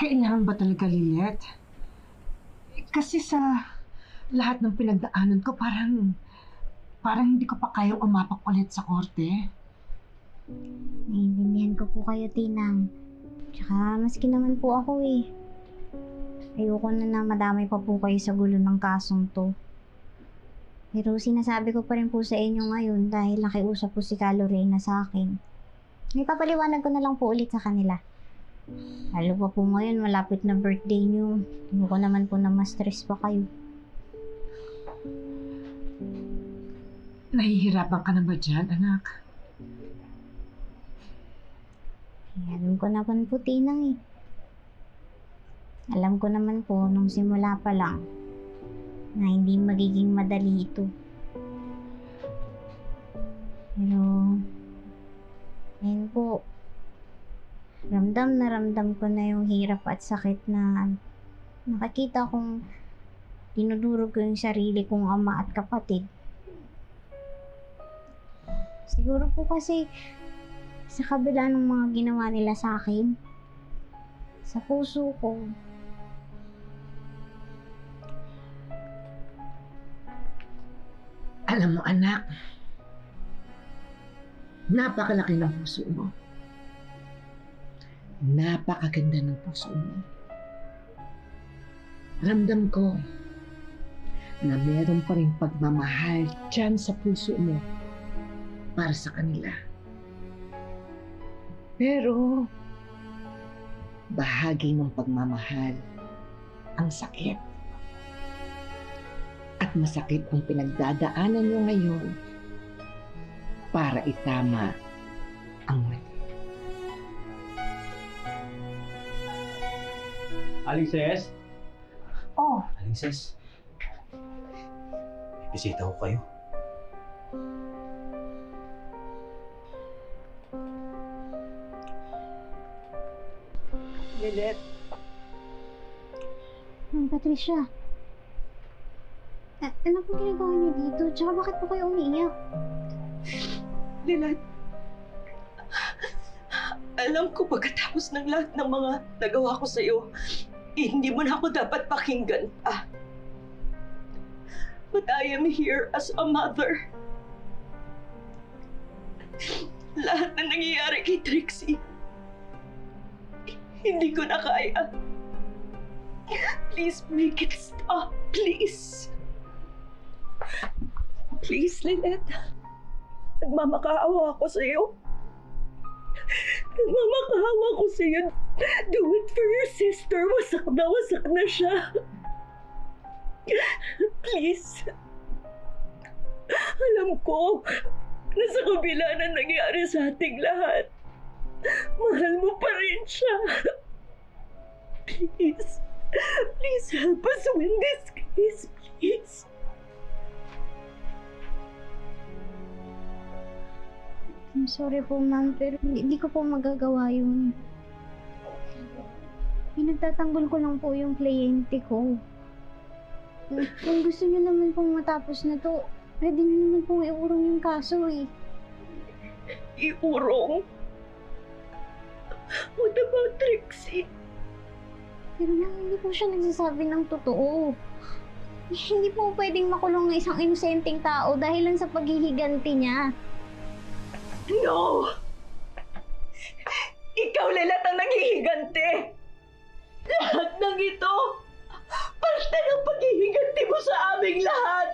Kailangan ba talaga, Lilet? Eh, Kasi sa lahat ng pinagdaanan ko, parang, parang hindi ko pa kayang umapak ulit sa korte. Naiintindihan ko po kayo, Tinang. Tsaka, maski naman po ako eh. Ayoko na na madamay pa po kayo sa gulo ng kasong to. Pero sinasabi ko pa rin po sa inyo ngayon dahil nakiusap po si Calorena sa akin. May papaliwanag ko na lang po ulit sa kanila. Lalo pa po ngayon, malapit na birthday niyo. Ayoko naman po na ma-stress pa kayo. Nahihirapan ka na ba dyan, anak? Eh, alam ko naman po, Tinang eh. Alam ko naman po nung simula pa lang na hindi magiging madali ito. Pero, ayun po, ramdam na ramdam ko na yung hirap at sakit na nakakita kong dinudurog ko yung sarili kong ama at kapatid. Siguro po kasi sa kabila ng mga ginawa nila sa akin, sa puso ko, Alam mo, anak, napakalaki ng puso mo. Napakaganda ng puso mo. Ramdam ko na meron pa rin pagmamahal dyan sa puso mo para sa kanila. Pero, bahagi ng pagmamahal ang sakit at masakit ang pinagdadaanan nyo ngayon para itama ang mali. Alices? Oh, Alices? Bisita ko kayo. Lilet. Ma'am Patricia. A- ano po ginagawa niyo dito? Tsaka bakit po kayo umiiyak? Lilat, alam ko pagkatapos ng lahat ng mga nagawa ko sa'yo, eh, hindi mo na ako dapat pakinggan pa. But I am here as a mother. Lahat na nangyayari kay Trixie, hindi ko na kaya. Please make it stop, please. Please, Lynette. Nagmamakaawa ako sa iyo. Nagmamakaawa ko sa iyo. Do it for your sister. Wasak na wasak na siya. Please. Alam ko na sa kabila na nangyari sa ating lahat, mahal mo pa rin siya. Please. Please help us win this case, please. I'm sorry po, ma'am, pero hindi, ko po magagawa yun. Pinagtatanggol ko lang po yung kliyente ko. Kung, gusto niyo naman pong matapos na to, pwede niyo naman pong iurong yung kaso eh. Iurong. What about Trixie? Pero ma'am, hindi po siya nagsasabi ng totoo. Hindi po pwedeng makulong ng isang inosenteng tao dahil lang sa paghihiganti niya. No! Ikaw, Lelat, ang naghihiganti! Lahat ng ito, parte ng paghihiganti mo sa aming lahat!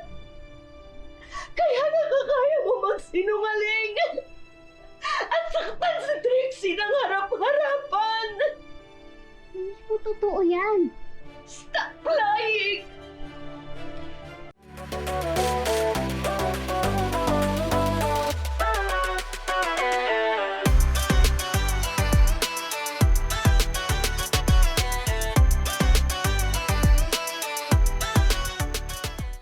Kaya nakakaya mo magsinungaling! At saktan si Trixie ng harap-harapan! Hindi po totoo yan.